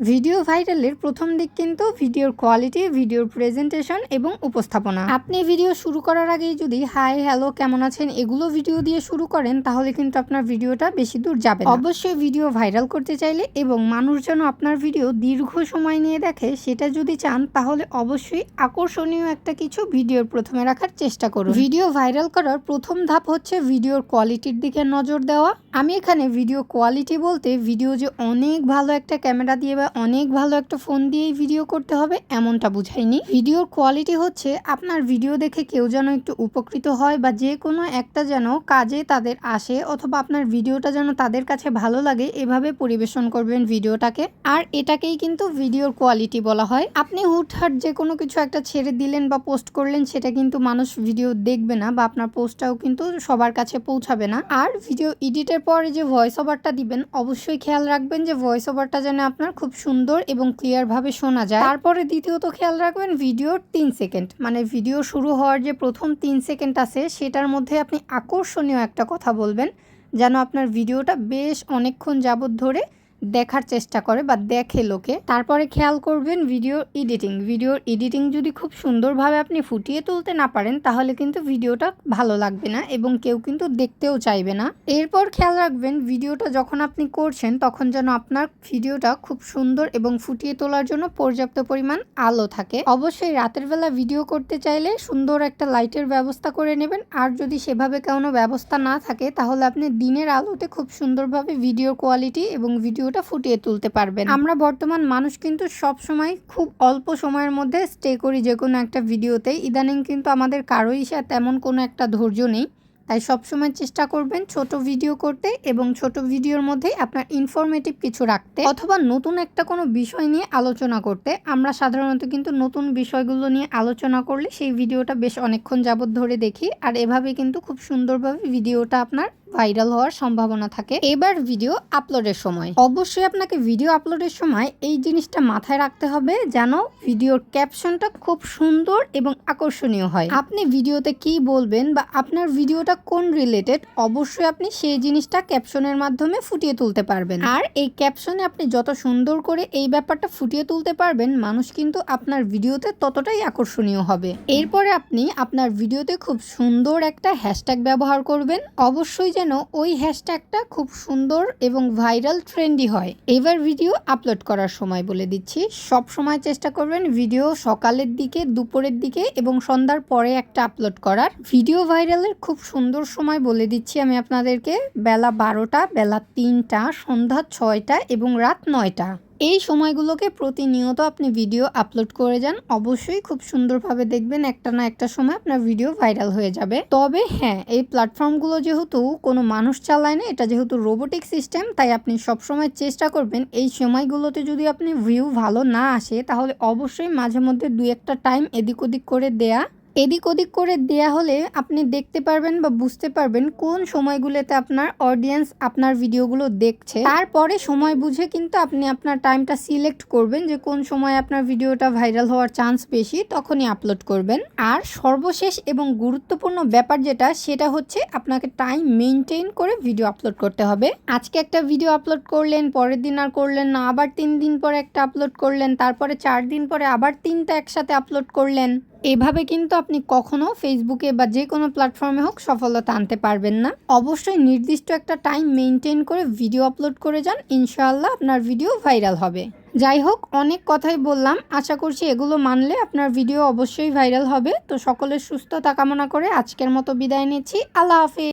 Video ভাইরালের প্রথম দিক কিন্তু ভিডিওর কোয়ালিটি, ভিডিওর প্রেজেন্টেশন এবং উপস্থাপনা। আপনি ভিডিও শুরু করার আগেই যদি, হাই, হ্যালো, কেমন আছেন? এগুলো ভিডিও দিয়ে শুরু করেন, তাহলে কিন্তু আপনার ভিডিওটা বেশি দূর যাবে অবশ্যই ভিডিও ভাইরাল করতে চাইলে এবং মানুষ যেন আপনার ভিডিও দীর্ঘ সময় নিয়ে দেখে, সেটা যদি চান, তাহলে অবশ্যই আকর্ষণীয় একটা কিছু ভিডিওর প্রথমে রাখার চেষ্টা করুন। ভিডিও ভাইরাল করার প্রথম ধাপ হচ্ছে ভিডিওর কোয়ালিটির দিকে নজর দেওয়া। আমি এখানে ভিডিও কোয়ালিটি বলতে, ভিডিও যে অনেক ভালো একটা ক্যামেরা দিয়ে অনেক ভালো একটা ফোন দিয়েই ভিডিও করতে হবে, এমনটা বুঝাইনি। ভিডিওর কোয়ালিটি হচ্ছে, আপনার ভিডিও দেখে কেউ যেন একটু উপকৃত হয় বা যে কোনো একটা যেন কাজে তাদের আসে অথবা আপনার ভিডিওটা যেন তাদের কাছে ভালো লাগে, এভাবে পরিবেশন করবেন ভিডিওটাকে। আর এটাকেই কিন্তু ভিডিওর কোয়ালিটি বলা হয়। আপনি হুটহাট যে কোনো কিছু একটা ছেড়ে দিলেন বা পোস্ট করলেন, সেটা কিন্তু মানুষ ভিডিও দেখবে না বা আপনার পোস্টটাও কিন্তু সবার কাছে পৌঁছাবে না। আর ভিডিও এডিটের পরে যে ভয়েস ওভারটা দিবেন, অবশ্যই খেয়াল রাখবেন যে ভয়েস ওভারটা যেন আপনার খুব সুন্দর এবং ক্লিয়ারভাবে শোনা যায়। তারপরে দ্বিতীয়ত খেয়াল রাখবেন ভিডিওর তিন সেকেন্ড মানে ভিডিও শুরু হওয়ার যে প্রথম তিন সেকেন্ড আছে, সেটার মধ্যে আপনি আকর্ষণীয় একটা কথা বলবেন, যেন আপনার ভিডিওটা বেশ অনেকক্ষণ যাবত ধরে দেখার চেষ্টা করে বা দেখে লোকে। তারপরে খেয়াল করবেন ভিডিও এডিটিং ভিডিওর এডিটিং যদি খুব সুন্দরভাবে আপনি ফুটিয়ে তুলতে না পারেন, তাহলে কিন্তু ভিডিওটা ভালো লাগবে না এবং কেউ কিন্তু দেখতেও চাইবে না। এরপর খেয়াল রাখবেন ভিডিওটা যখন আপনি করছেন, তখন যেন আপনার ভিডিওটা খুব সুন্দর এবং ফুটিয়ে তোলার জন্য পর্যাপ্ত পরিমাণ আলো থাকে। অবশ্যই রাতের বেলা ভিডিও করতে চাইলে সুন্দর একটা লাইটের ব্যবস্থা করে নেবেন। আর যদি সেভাবে কোনো ব্যবস্থা না থাকে, তাহলে আপনি দিনের আলোতে খুব সুন্দরভাবে ভিডিও কোয়ালিটি এবং ভিডিওটা ফুটিয়ে তুলতে পারবেন। আমরা বর্তমান মানুষ কিন্তু সব সময় খুব অল্প সময়ের মধ্যে স্টে করি যে কোনো একটা ভিডিওতে ইদানিং কিন্তু আমাদের কারোই তেমন কোনো একটা ধৈর্য নেই। তাই সবসময় চেষ্টা করবেন ছোট ভিডিও করতে এবং ছোট ভিডিওর মধ্যে আপনার ইনফরমেটিভ কিছু রাখতে অথবা নতুন একটা কোনো বিষয় নিয়ে আলোচনা করতে। আমরা সাধারণত কিন্তু নতুন বিষয়গুলো নিয়ে আলোচনা করলে সেই ভিডিওটা বেশ অনেকক্ষণ যাবত ধরে দেখি। আর এভাবে কিন্তু খুব সুন্দরভাবে ভিডিওটা আপনার ভাইরাল হওয়ার সম্ভাবনা থাকে। এবার ভিডিও আপলোডের সময়। অবশ্যই আপনাকে ভিডিও আপলোডের সময় এই জিনিসটা মাথায় রাখতে হবে যেন ভিডিওর ক্যাপশনটা খুব সুন্দর এবং আকর্ষণীয় হয়। আপনি ভিডিওতে কি বলবেন বা আপনার ভিডিওটা কোন রিলেটেড অবশ্যই আপনি সেই জিনিসটা ক্যাপশনের মাধ্যমে ফুটিয়ে তুলতে পারবেন। আর এই ক্যাপশনে আপনি যত সুন্দর করে এই ব্যাপারটা ফুটিয়ে তুলতে পারবেন, মানুষ কিন্তু আপনার ভিডিওতে ততটাই আকর্ষণীয় হবে। এরপরে আপনি আপনার ভিডিওতে খুব সুন্দর একটা হ্যাশট্যাগ ব্যবহার করবেন। অবশ্যই যেন ওই হ্যাশট্যাগটা খুব সুন্দর এবং ভাইরাল ট্রেন্ডি হয়। এবার ভিডিও আপলোড করার সময় বলে দিচ্ছি, সব সময় চেষ্টা করবেন ভিডিও সকালের দিকে, দুপুরের দিকে এবং সন্ধ্যার পরে একটা আপলোড করার। ভিডিও ভাইরালের খুব সুন্দর সময় বলে দিচ্ছি আমি আপনাদেরকে, বেলা বারোটা, বেলা তিনটা, সন্ধ্যা ছয়টা এবং রাত নয়টা। এই সময়গুলোকে প্রতিনিয়ত আপনি ভিডিও আপলোড করে যান। অবশ্যই খুব সুন্দরভাবে দেখবেন একটা না একটা সময় আপনার ভিডিও ভাইরাল হয়ে যাবে। তবে হ্যাঁ এই প্ল্যাটফর্মগুলো যেহেতু কোনো মানুষ চালায় না, এটা যেহেতু রোবোটিক সিস্টেম, তাই আপনি সবসময় চেষ্টা করবেন এই সময়গুলোতে যদি আপনি ভিউ ভালো না আসে, তাহলে অবশ্যই মাঝে মধ্যে দু একটা টাইম এদিক ওদিক করে দেয়া এদিক ওদিক করে দেয়া হলে আপনি দেখতে পারবেন বা বুঝতে পারবেন কোন সময়গুলোতে আপনার অডিয়েন্স আপনার ভিডিওগুলো দেখছে। তারপরে সময় বুঝে কিন্তু আপনি আপনার টাইমটা সিলেক্ট করবেন যে কোন সময় আপনার ভিডিওটা ভাইরাল হওয়ার চান্স বেশি, তখনই আপলোড করবেন। আর সর্বশেষ এবং গুরুত্বপূর্ণ ব্যাপার যেটা, সেটা হচ্ছে আপনাকে টাইম মেনটেন করে ভিডিও আপলোড করতে হবে। আজকে একটা ভিডিও আপলোড করলেন, পরের দিন আর করলেন না, আবার তিন দিন পরে একটা আপলোড করলেন, তারপরে চার দিন পরে আবার তিনটা একসাথে আপলোড করলেন। এভাবে কিন্তু আপনি কখনো ফেসবুকে বা যে কোনো প্ল্যাটফর্মে হোক সফলতা আনতে পারবেন না। অবশ্যই নির্দিষ্ট একটা টাইম মেনটেন করে ভিডিও আপলোড করে যান, ইনশাআল্লাহ আপনার ভিডিও ভাইরাল হবে। যাই হোক, অনেক কথাই বললাম। আশা করছি এগুলো মানলে আপনার ভিডিও অবশ্যই ভাইরাল হবে। তো সকলের সুস্থতা কামনা করে আজকের মতো বিদায় নিচ্ছি। আল্লাহ হাফিজ।